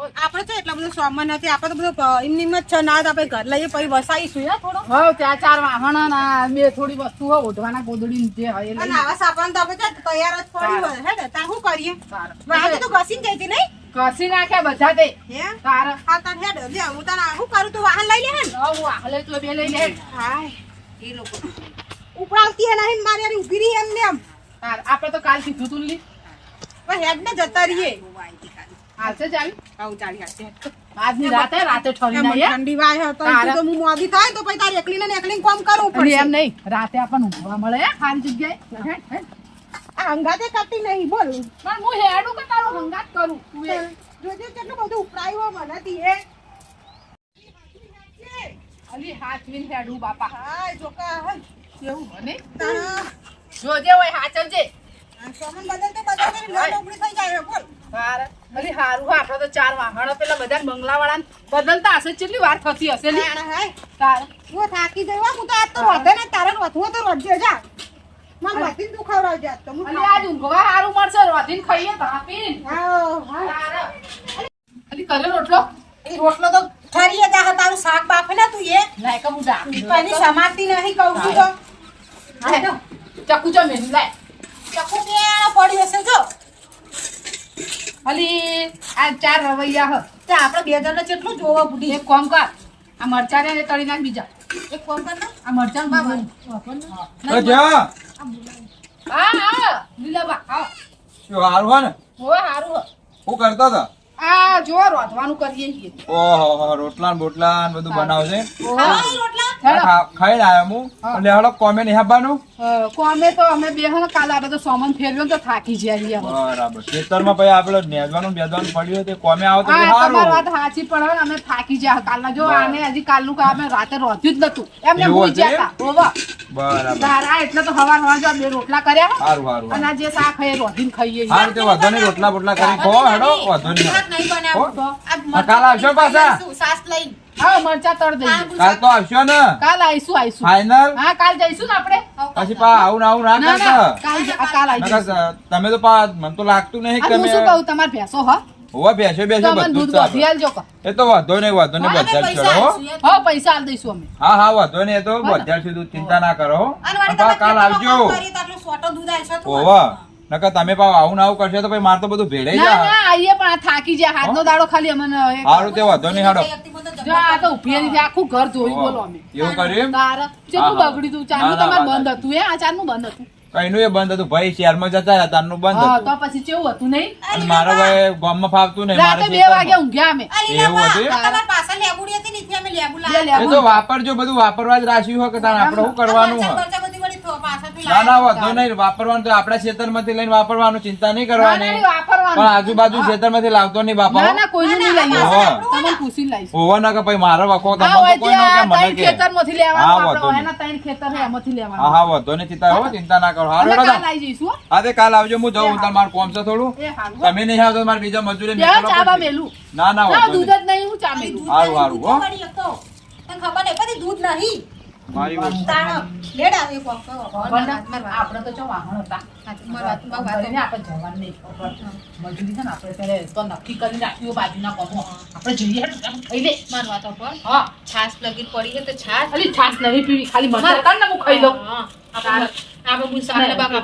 આપણે તો એટલા બધું સામાન નથી આપણે તો બધું એમની જ છે ના આપણે ઘર લઈએ પછી વસાઈશું હે થોડો? ત્યાં ચાર વાહણ ના બે થોડી વસ્તુ હોય ઓઢવાના ગોદડી જે હોય અને આવા સામાન તો આપણે તૈયાર જ પડ્યું હોય હે ને? તાર શું કરીએ? તો ઘસી તો ઘસીને જઈતી નહીં? કસી નાખ્યા બધા તે. હે? તારે? હા તાર હેડ લે હું તાર શું કરું તું વાહન લઈ લે હે ને? હવ આલે તો બે લઈ લે. હાય એ લોકો. ઉપડાવતી હે નહીં મારી યાર ઊભી રહી એમ ને એમ. તારે આપણે તો કાલ કીધું તું લી. પણ હેડ ને જતા રહીએ. હાલશે ચાલ? આવું ચાલી હાથે આજની રાતે રાતે ઠરી ના ઠંડી વાય હતો તો હું મોદી થાય તો પછી તારે એકલીને ને એકલીને કોમ કરવું પડે એમ નહીં રાતે આપણને ઊંઘવા મળે હે, સારી જગ્યાએ. હે, હે. આ અંગાતે કરતી નહીં બોલ. પણ હું હેડું કે તારો હંગાત કરું? જોજે કેટલું બધું ઉપડાયું હોય મને તી એ અલી હાચવીને હેડું બાપા. હાય જોકા હે. કેવું બને? જોજે હોય હાચવજે સામાન બદલતે બદલતે લોટ ઉપડી થઈ જાય બોલ. અલી હારું હા આપણે તો ચાર વાહણો પેલા બધા બંગલાવાળાને બદલતા હશે કેટલી વાર થતી હશે લી? તારે. હું થાકી હું તો આજ તો વધે ને તારે વધવું તો જા. મને વધીને તું ખવડાવજે આજ તો હું આજ ઊંઘવા હારું મળશે વધીને ખાઈએ તાપીને. અલી કર્યો રોટલો? એ રોટલો તો ઠરીએ જા તારું શાક બાફે ને તું એ. લાય કે હું. સમાતી નહીં કહું છું તો. ચક્કુ જો મેં લાય ચકુ કે પડી હશે જો. અલી આ ચાર રવૈયા હ. તે આપણે બે જણને કેટલું જોવા બુડી એક કોમ કર. આ મરચાં ને તળી નાખ બીજા. એક કોમ કર આ મરચાં. તો જા. હા હા. લીલાબા હા. શું હારું હે ને? હારું હ. શું કરતા હતા? આ જો રોધવાનું કરીએ છીએ. ઓહો રોટલા ને બોટલા ને બધું બનાવશે રોટલા હેડો. ખા- હું એટલે હળો કોમે નહીં આપવાનું કોમે તો અમે બે હે ને આપણે તો સામાન ફેરવ્યો તો થાકી ગયા બરાબર. ખેતરમાં પછી આપણે નેદવાનું બેદવાનું પડ્યું તે કોમે આવો તો હા તમારી વાત સાચી પણ અમે થાકી ગયા કાલના જો આને હજી કાલનું કામ રાતે રોધ્યું જ નતું એમને ભૂઈ હતું હતા. બરાબર. એટલે તો હવાર હવાર જો બે રોટલા કર્યા સારું સારું અને આ જે શાક રોધીને ખાઈએ. સારું તે વધો રોટલા બોટલા કરી ખો હેડો વધો નહીં. શાક નહીં બનાવું. હો? આ આ કાલ આવશો પાછા. સાસ લઈને. હા મરચા તળ દઈએ કાલ તો આવશો ને? કાલ આવીશું આવીશું ફાઈનલ હા કાલ જઈશું ને આપણે. પછી પા આવું આવું ના કરતા? કાલ કાલ આવીશું તમે તો પા મને તો લાગતું નહીં કે તમે શું કહું તમાર ભેંસો હ? હોવા બેસો તો બેસો બધું દૂધ ચાલે. એ તો વાંધો નહીં વાંધો નહીં બધા ચડો હો. પૈસા આલ દઈશું અમે. હા હા વાંધો નહીં એ તો? બધા સુધી ચિંતા ના કરો હો. અને વળી પા તમે કાલ આવજો. હોવા કરીએ તો આટલું સોટો દૂધ આવશે તો ઓવા નકર તમે પાવ આવું ના આવું કરશો તો પછી મારે તો બધું ભેળાઈ ના જાય. ના આઈએ પણ આ થાકી જાય હાથનો દાડો ખાલી અમને સારું તે વાંધો નહીં હાડો. જો આ તો ઊભી નથી આખું ઘર ધોઈ બોલો અમે. એવું કર્યું તારે. કેટલું હા, હા. બગડ્યું તું? ચારનું ના, ના, તમારે બંધ હતું હે? આ ચારનું બંધ હતું. કઈનું એ બંધ હતું? ભાઈ શહેરમાં જતા હતા તારનું બંધ હા હતું. તો પછી કેવું હતું નહીં? મારો ભાઈ ગામમાં ફાવતું નહીં મારે રાતે બે. વાગે ઊંઘ્યા અમે. એવું હતું? તમારા પાસે લેબુડી હતી ને અમે લેબુ લાવ્યા. એ તો વાપરજો બધું વાપરવા જ રાખ્યું હોય કે તારે આપણે શું કરવાનું હોય બરચાં બધી વળી થો- પાછળથી ના ના વાંધો નહીં વાપરવાનું તો આપણા ખેતરમાંથી લઈને વાપરવાનું ચિંતા નહીં કરવાની. પણ આજુબાજુ ખેતરમાંથી લાવતો નહીં બાપા ના ના નહીં કે ભાઈ મારો વખો હા, તમે હોય તો કોઈ નો કે મને ત્રણ કે. ખેતરમાંથી લેવાનું હા, વાંધો એના ત્રણ ખેતર છે એમાંથી હા હા વધો નહીં ચિંતા હો. ચિંતા ના કરો. હારું કાલ આવી જઈશું હા. તે કાલ આવજો હું જઉં. તમારું કોમ છે થોડું. તમે નહીં આવતો મારે બીજા મજૂરી. મેલું. ના ના સારું વાંધો દૂધ જ નહીં હું ચા મેલું. હારું, હારું, હો. તને ખબર નહીં, દૂધ નહીં. મારી વાત. લેડા, કોક. આપણે તો વાહણ હતા. માર વાત, માર વાત. કરીને આપણે જવાનું નહીં ખબર. મજૂરી છે ને આપણે ત્યારે તો નક્કી કરી નાખ્યું બાજુના કોમો આપણે જઈએ ખાઈ લે માર વાત ઉપર. હા. છાશ લગી પડી છે તો છાશ. ખાલી છાશ નહીં પીવી ખાલી મસાલા કાઢ ને હું ખાઈ લઉં. હા, આપણે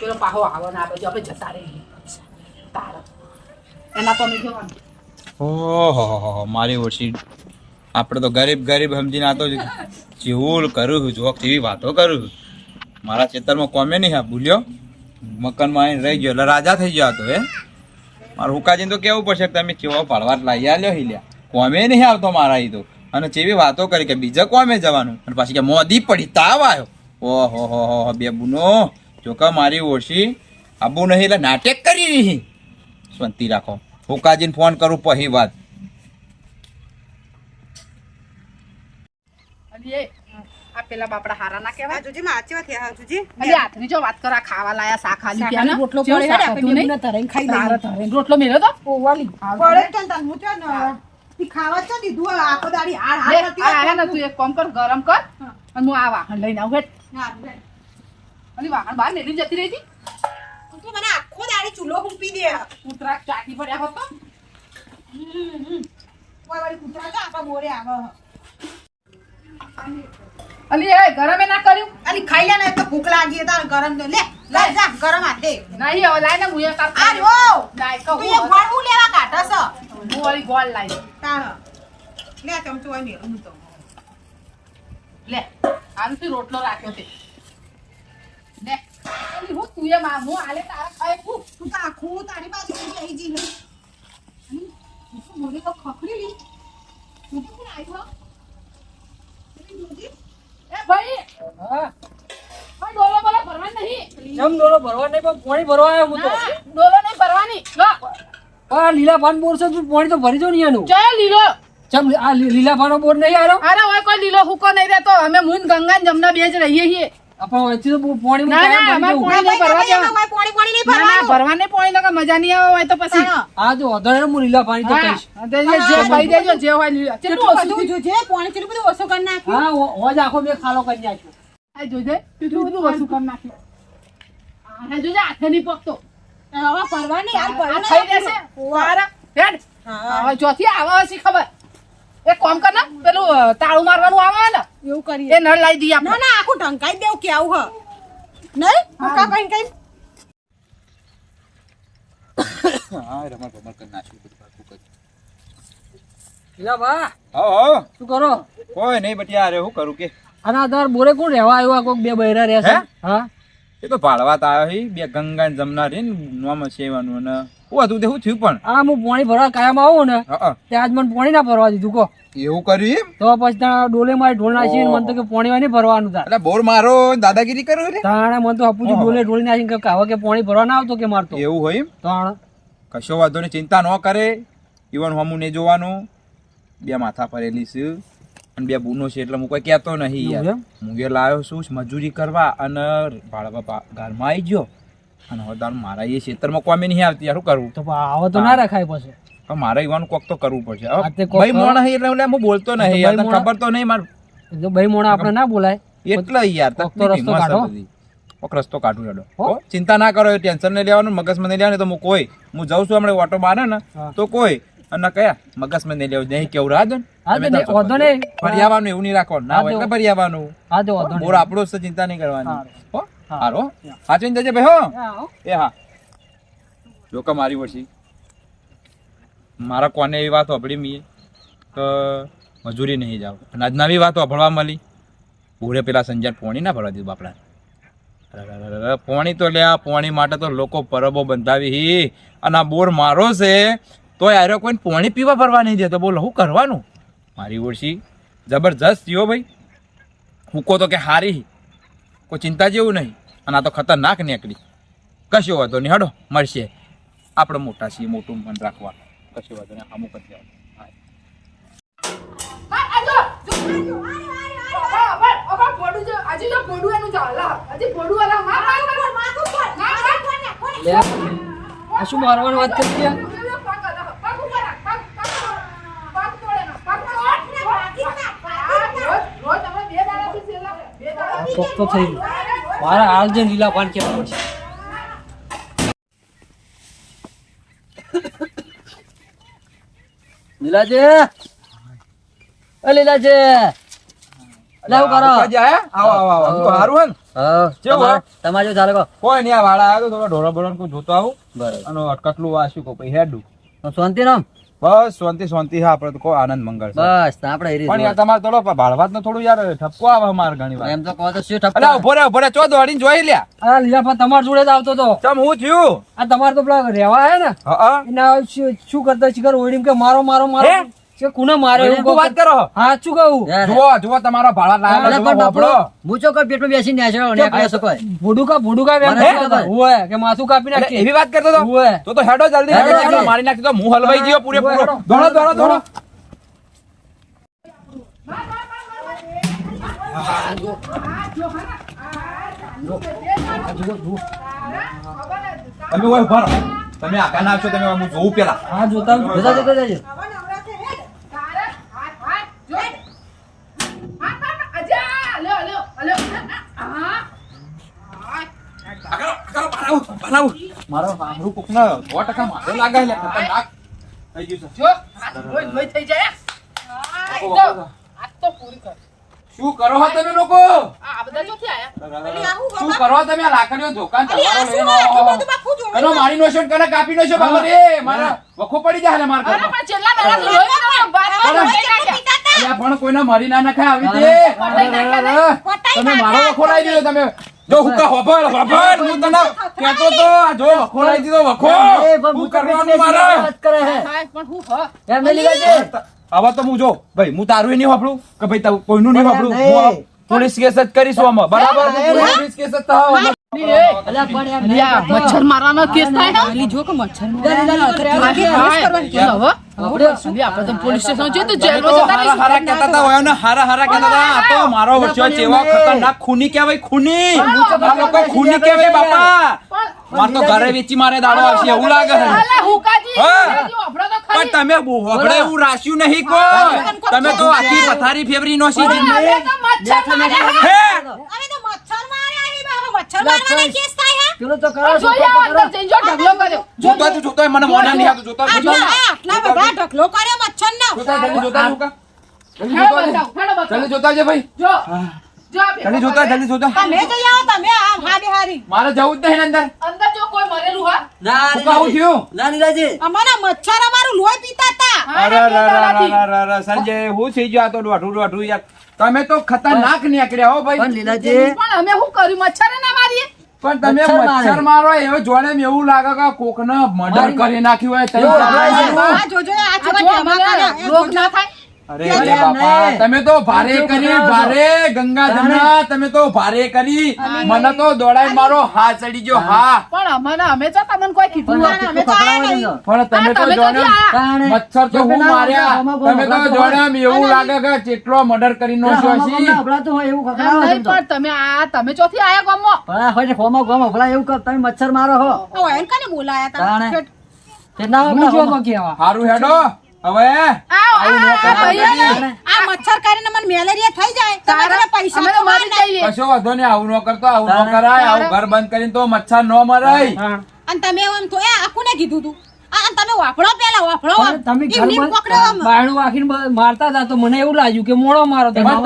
પેલો પાહો આવે ને બાજુ આપણે જતા રહીએ. તારા. એના તો નહીં જવાનું. ઓહો મારી ઓછી આપણે તો ગરીબ ગરીબ સમજીને આ તો જેવું કરું છું, જોક જેવી વાતો કરું છું. મારા ચેતરમાં કોમે નહીં હા ભૂલ્યો. મકાનમાં આવીને રહી ગયો, એટલે રાજા થઈ ગયો હતો હે? મારું હુકાજીને તો કેવું પડશે કે તમે કેવો પાડવા લાવી આલ્યો હિલ્યા કોમે નહીં આવતો મારા એ તો. અને જેવી વાતો કરી કે બીજા કોમે જવાનું. અને પાછી કે મોદી પડી, તાવ આવ્યો ઓહો, હો હો બેબુનો જો કે મારી ઓછી આબુ નહીં, એટલે નાટક કરી રહી શાંતિ રાખો. હુકાજીને ફોન કરું પહી વાત. આ પેલા બાપડા હારા ના કહેવાય જોજે, માં સાચી વાત હા, જોજે. જો વાત કરા ખાવા લાયા શાક રોટલો પડે, આપણે? ખાઈ તો? ઓવાલી. પડે હું ને, ખાવા છે દીધું આખો દાડી આ ને તું એક કામ કર ગરમ કર. અને હું આ વાહણ લઈને આવું હેઠ હા, અલી વાહણ બહાર મેલી જતી રહી હતી? તું મને આખો દાડી ચૂલો ફૂંપી દે. ઉતરાક ચાકી પડ્યા હોત તો? કોઈ વળી કૂતરા તો આપણા બોરે આવે. હ. અલી એ ગરમે ના કર્યું? અલી ખાઈ લે ને તો ભૂખ લાગી તાર ગરમ તો લે. લે જા ગરમ હાથે નહીં હવે લાય ને હું એ કાપ આ રહ્યો લાય કહું તું એ ગોળ હું લેવા કાઢસ હું અલી ગોળ લાવી તાણ. લે ચમચો મેલું હું તો. લે. આનથી રોટલો રાખ્યો તે લે. અલી હું તું એ માં હું આલે તારા ખાય હું તું તા આખું તારી બાજુ આવી જી ને અને તું તો ખખડી લી તું તો આઈ એ ભાઈ! હા. ભાઈ ડોલો બોલો ભરવા નહીં. જમ ડોલો ભરવા નહીં? પણ પાણી ભરવા આવ્યો હું તો. ડોલો નહીં ભરવાની. આ લીલા પાન બોર છે તું પાણી તો ભરી દો ને એનું જય લીલો. ચમ આ લીલા પાનો બોર નહીં આવ્યો? અરે હોય કોઈ લીલો હુકો નહીં રહેતો. અમે મૂન ગંગા જમના બે જ રહીએ છીએ. આપણે વચ્ચે તો બહુ ના, ના, અમારે પાણી નહીં ભરવા દેવા. ભાઈ પાણી પાણી નહીં ના ના ભરવા નહીં પોણી નકર મજા નહીં આવે હોય તો પછી. આ જો અધર હું લીલા પાણી તો કહીશ. તે જે જે કહી દેજો જે હોય લીલા. કેટલું કેટલું ઓછું બધું જોજે કેટલું બધું ઓછું કરી નાખ્યું હા હોજ આખો બે ખાલો કરી નાખ્યો. આ જોજે કેટલું બધું ઓછું કરી નાખ્યું. જોજે હાથે નહીં પકતો. હવે આ થઈ હેડ. હવે ચોથી આવે હશે ખબર. એક કામ કર ને પેલું તાળું મારવાનું આવે ને એવું કરીએ. એ નળ લાવી દઈએ આપણે. ના ના આખું ઢંકાઈ દેવું કેવું હ. નહીં ભૂકા કઈ કઈ? હા રમણ ભમણ કરી નાખ્યું બધું પાકું કરી. લા બા. હા હા. શું કરો? કોઈ નહીં બટિયા અરે હું કરું કે? આના આધાર બોરે કોણ રહેવા આવ્યો? આ કોક બે બૈરા રહેશે? છે હા. એ તો ભાડવા તો આવ્યો હી બે ગંગા ને જમના રે ને નોમ સેવાનું ને હું હતું તે શું થયું પણ. આ હું પાણી ભરવા કાયમ આવું ને ત્યાં આજ મને પાણી ના ભરવા દીધું કો એવું કર્યું એમ? તો પછી ત્યાં ડોલે મારી ઢોલ નાખી મને તો કે પાણી નહીં ભરવાનું તાર. એટલે બોર મારો દાદાગીરી કર્યો રે તાણે મને તો હપુજી ઓહો. ડોલે ઢોલી નાખી કે કાવા કે પાણી ભરવા ના આવતો કે મારતો. એવું હોય એમ? તાણ. કશો વાંધો નહીં ચિંતા ન કરે. ઈવન હમું નહીં જોવાનું. બે માથા ફરેલી છે. અને બે બુનો છે એટલે હું કોઈ કહેતો નહીં યાર. હું એ લાવ્યો છું મજૂરી કરવા અને ભાડવા ઘરમાં આવી ગયો. અને હવે તારું મારા એ ખેતરમાં કોમે નહીં આવતી યાર શું કરવું તો આવો તો ના રખાય પછી. હવે મારે ઈવાનું કોક તો કરવું પડશે. હવે ભાઈ મોણા એટલે એટલે હું બોલતો નહીં યાર ખબર તો નહીં માર જો ભાઈ મોણા આપણે ના બોલાય. એટલે યાર તો રસ્તો કાઢો. કોક રસ્તો કાઢું? હો? ચિંતા ના કરો ટેન્શન નહીં લેવાનું મગજમાં નહીં લેવાનું તો હું કોઈ હું જાઉં છું હમણાં ઓટો મારે ને તો કોઈ. અને કયા? મગજમાં નહીં લેવું નહીં કેવું રાહ ને. હા, તો. એવું નહીં રાખવાનું. ના હોય એટલે હા તો વાંધો બોર. આપણો છે, ચિંતા નહીં કરવાની. હો? હારો? ભાઈ હો? હા, હો. એ હા. જો મારી વર્ષી મારા કોને એવી વાત સાંભળી મીએ કે મજૂરી નહીં જાવ અને આજ નવી વાત સાંભળવા મળી. પૂરે પેલા સંજય પોણી ના ભરવા દીધું બાપડા. પોણી તો લ્યા પોણી માટે તો લોકો પરબો બંધાવી હી. અને આ બોર મારો છે તો યાર કોઈ પોણી પીવા ભરવા નહીં દેતો બોલો હું કરવાનું? મારી ઓળશી જબરજસ્ત થયો ભાઈ હુકો તો કે હારી કોઈ ચિંતા જેવું નહીં અને આ તો ખતરનાક નીકળી કશો વાંધો નહીં હડો મળશે આપણે મોટા છીએ મોટું મન રાખવા કશો વાંધો નહીં અમુક જ શું મારવાની વાત જો, જો. અબા, અબા, અબા, પોડું જો, હજી જો પોડું એનું ચાલે. લા, હજી પોડું વાળા, માર, માર, માર, માર, માર, માર. લે, આ શું મારવાની વાત કરી છે? પગ અલા, પગ ઉપર રાખ, પગ, પગ, પગ તોડે ના, પગ તોડ. આ રોજ, રોજ અમે બે દાડાથી છેલ્લા, દાડાથી થઈ મારે હાલ લીલા પાન કેવા પડશે લીલાજી! એ લીલાજી! લે કરો. આવો આવો આવો. હારું હે ને? હા કેવું તમારે જો ચાલે કોઈ નહીં આ વાળા આવ્યો તો થોડા ઢોરા બોરા જોતો આવું. બરાબર. અને અટકટલું વાસ્યું પછી હેડું. શાંતિ રામ બસ શાંતિ શાંતિ. હા આપણે તો આનંદ મંગળ બસ આપણે પણ યાર તમારે થોડો ભાળવાત નો થોડું યાર ઠપકો આવે અમારે ઘણી વાર. એમ તો કહો તો શું અલા ઊભો રે ઊભો રે ચો દોડીને જોઈ લ્યા. આ લીલા પણ તમાર જોડે જ આવતો તો. ચમ હું થયું? આ તમારે તો પેલા રહેવા હે ને? હા ના શું શું કરતા શિકર ઓડીમ કે મારો મારો મારો? કે કોને માર્યો એવું વાત કરો. હા શું કહું? જુઓ જુઓ તમારો ભાળા લાયા જુઓ વાપરો. ભોડુકા ભોડુકા વેમ મને કરતા ખબર. હતા. હોય કે માથું કાપી એટલે એવી વાત કરતો તો? હોય. તો તો હેડો જલ્દી. મારી નાખી તો હું હલવાઈ ગયો પૂરેપૂરો. હેડો. દોડો દોડો દોડો. તમે ઓય ઊભા તમે આગળ ના આવશો તમે હું જોઉં પેલા. હા જોતા જોતા જોતા જજો હવે નવરા છે હેડ. તારે હાથ, હાથ, જો. હાથ, હાથ, અજા, લ્યો, લ્યો, લ્યો. હા. આવો. મારો સાંભળું કોકને સો ટકા માથે લાગે લે ખતરનાક. થઈ ગયું છે. જો લોહી લોહી થઈ જાય. આ તો પૂરી કર. શું કરો હો તમે લોકો? આ આ બધા ચોથી આયા. શું કરો તમે? આ લાકડીઓ ધોકાન તમારો લઈને કનો મારી નો શોટ કને કાપી નો શો બાબા રે મારા વખો પડી જાય ને માર ઘરમાં. પણ છેલ્લા દાડાથી લોહી નો. પીતા પણ કોઈને મારી ના નખાય આવી ને. પટાઈ તમે મારો. વખો લાવી દીધો તમે. જો હુકા હોભળ હોભળ હું તને કહેતો તો આ જો વખો દીધો વખો એ પણ શું હું તો કરવાનું મારે? કરે હે. પણ હું હ. એમ નહીં લીધા હવે તો હું જો ભાઈ હું તારું નહીં વાપરું કે ભાઈ કોઈનું નહીં વાપરું પોલીસ કેસ જ કરીશું આમાં. બરાબર. પોલીસ કેસ જ થાવ અલ્યા પણ એમ મચ્છર મારવાનો કેસ થાય કે મચ્છર આપણે તો પોલીસ સ્ટેશન તો હારા હારા કહેતા હતા હોય હારા હારા કહેતા હતા આ તો મારો વર્ષો જેવા ખતરનાક ખૂની કહેવાય ખૂની. આ લોકો ખૂની કહેવાય બાપા. માર તો ઘરે વેચી મારે દાડો આવશે એવું લાગે છે. પણ તમે હોબળે એવું રાખ્યું નહીં કોઈ. તમે તો આખી પથારી ફેવરી નો. હે અમે તો મચ્છર માર્યા છે બાબા મચ્છર મારવાના કેસ થાય હે? પેલો તો કરો છો, તો કરો. જો ઢગલો કર્યો. જોતો તું જોતો મને મોના નહીં આવતું જોતો જોતો આટલા આટલા ઢગલો કર્યો મચ્છર નો જોતા જલ્દી જોતા તું કા જલ્દી જોતા બતાવો, હેડો બતાવો. જલ્દી જોતા છે ભાઈ. જો, જો આ બે- જલ્દી જોતા જલ્દી જોતા. તમે જઈ આવો તમે હારી હારી મારે જવું જ નહીં અંદર. અંદર જો કોઈ મરેલું હા. ના, કાવું થયું ના, લીલાજી. અમારા મચ્છર અમારું લોહી પીતા હતા. અરે અરે અરે અરે અરે સંજય હું થઈ ગયો તો યાર. તમે તો ખતરનાક નીકળ્યા હો પણ ભાઈ લીલાજી પણ અમે શું કર્યું? મચ્છરે પણ તમે મચ્છર મારો. એવો જોડે એવું લાગે કે કોકને મર્ડર મારી- કરી નાખ્યું હોય જોજો. આ રોગ ના થાય. અરે બાપા તમે તો ભારે કરી ભારે ગંગા જમના તમે તો ભારે કરી. મને તો દોડાઈ મારો હા ચડી ગયો હા. પણ અમને અમે તો તમને કોઈ કીધું પણ અમે તો પણ તમે આ તો તમે જોડે હજી આયા. તાણે. મચ્છર તો હું માર્યા. તમે તો હમણાં જોડે એવું લાગે કે ચેટલો મર્ડર કરી નો છો એવું એમ તો. પણ તમે આ તમે ચોથી આયા ગામમાં? પણ હોય ગોમો ખોમાં હભળાય એવું કર, તમે મચ્છર મારો હો. વાયન કાને બોલાયા તા? તે ના હોય પેલા કેવા હારું હેડો. હવે આવું ન આ, મચ્છર કરીને મને મેલેરિયા થઈ જાય. તારા- પૈસા તો તો મરી જઈએ કશો વાંધો નહીં આવું ન કરતો આવું ન કરાય આવું ઘર બંધ કરીને તો મચ્છર ન મરાય. અને તમે એમ તો એ આખું ને કીધું તું? તમે વાફળો પેલા વાફળો તમે ઘરમાં બાયણું વાગીને મારતા હતા તો મને એવું લાગ્યું કે મોણો મારો તમે. મારો.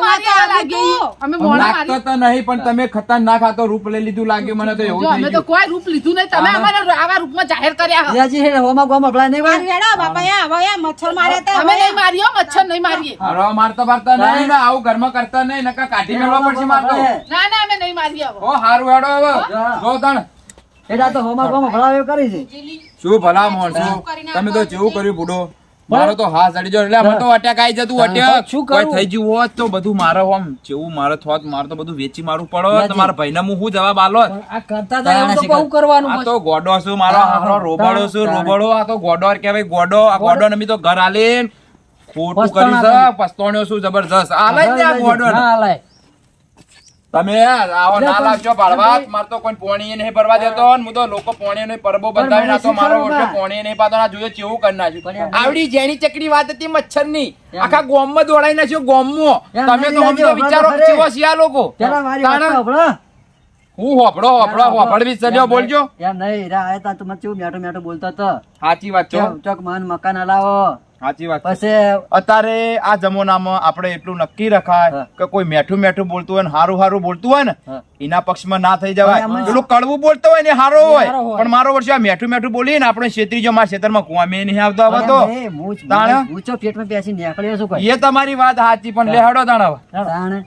મારી. અમે મોણા લાગતો તો નહીં પણ તમે ખતરનાક આ તો રૂપ લઈ લીધું લાગ્યું મને તો એવું અમે તો કોઈ રૂપ લીધું નહીં તમે. અમારા આવા રૂપમાં જાહેર કર્યા યાજી હે, હોમાં ગોમ હભળાય નહીં આ ભાઈ? બાપા યા હવે યા મચ્છર મારે તો અમે નહીં માર્યો મચ્છર નહીં મારીએ હરો મારતા મારતા નહીં ને આવું ઘરમાં કરતા નહીં નકા કાઢી મેળવા પડશે મારતો ના ના અમે નહીં મારીએ ઓ હારું હેડો હવે. જો તણ એટલે તો હોમા ખોમાં હભળાવે કરી છે. શું ભલા માણસો? તમે તો જેવું કર્યું બુડો. મારો તો હા ચડી ગયો. એટલે મને તો અટેક આવી જતું અટેક શું કોઈ કરું? થઈ ગયું હોત તો બધું મારો આમ જેવું મારો થોત મારો તો બધું વેચી મારું પડો. તમારા ભાઈને હું શું જવાબ આલો આ કરતા હતા એમ તો બહુ કરવાનું આ તો ગોડો છું મારો હારો રોબડો છું રોબડો. આ તો ગોડો કહેવાય ગોડો. આ ગોડો. ને તો ઘર આલે ખોટું કરી કર્યું છે પસ્તોણ્યો છું જબરજસ્ત આલે આ ગોડો ને. ના. તમે આવો ના લાગજો ભરવા મારે તો કોઈ પોણી નહીં ભરવા દેતો હું તો લોકો પોણી નહીં પરબો બતાવી મને નાખતો મારો બા. પોણી નહીં પાતો ના જોયો ચેવું કરી નાખ્યું. આવડી જેની ચકડી વાત હતી મચ્છરની આખા આખા ગોમમાં દોડાઈ નાખ્યો એમ તમે તો હમ તો વિચારો તો કેવો છે આ લોકો. તો. હું હોપડો હોપડો હોપડવી ચડ્યો બોલજો. એમ નહીં. રા આયા તા તમે મને મેટો મેટો બોલતા હતા. સાચી વાત છો ચોક મન મકાન હલાવો. સાચી વાત પછી અત્યારે આ જમાનામાં આપણે એટલું નક્કી રખાય કે કોઈ મેઠું મેઠું બોલતું હોય ને હારું હારું બોલતું હોય ને. એના પક્ષમાં ના થઈ જવાય. પેલું કડવું બોલતો હોય ને હારો હોય. પણ મારો વર્ષે આ મેઠું મેઠું બોલી ને આપણે છેતરી જો મારા ખેતરમાં કુવામે નહીં આવતો હવે તો. તાણે? પેટમાં બેસી નીકળ્યો શું એ તમારી વાત સાચી પણ લેહાડો તાણે?